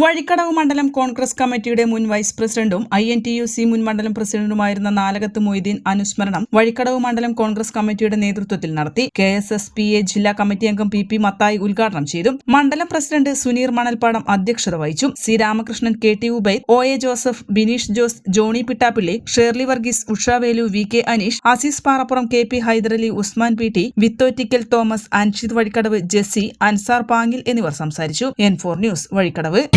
Vazhikkadavu മണ്ഡലം കോൺഗ്രസ് കമ്മിറ്റിയുടെ മുൻ വൈസ് പ്രസിഡന്റും I N T U C മുൻ മണ്ഡലം പ്രസിഡന്റുമായിരുന്ന നാലകത്ത് മൊയ്തീൻ അനുസ്മരണം വഴിക്കടവ് മണ്ഡലം കോൺഗ്രസ് കമ്മിറ്റിയുടെ നേതൃത്വത്തിൽ നടത്തി. K S S P A ജില്ലാ കമ്മിറ്റി അംഗം പി പി മത്തായി ഉദ്ഘാടനം ചെയ്തു. മണ്ഡലം പ്രസിഡന്റ് സുനീർ മണൽപ്പാടം അധ്യക്ഷത വഹിച്ചു. C Ramakrishnan K T Ubaid O A Joseph Bineesh Jose Johnny Pittappilly Shirley Varghese Ushavelu V K Aneesh Azeez Parappuram K P Hyderali Usman P T Vithottickal Thomas Anshid Vazhikkadavu Jessy Ansar Pangil എന്നിവർ സംസാരിച്ചു. N four news Vazhikkadavu.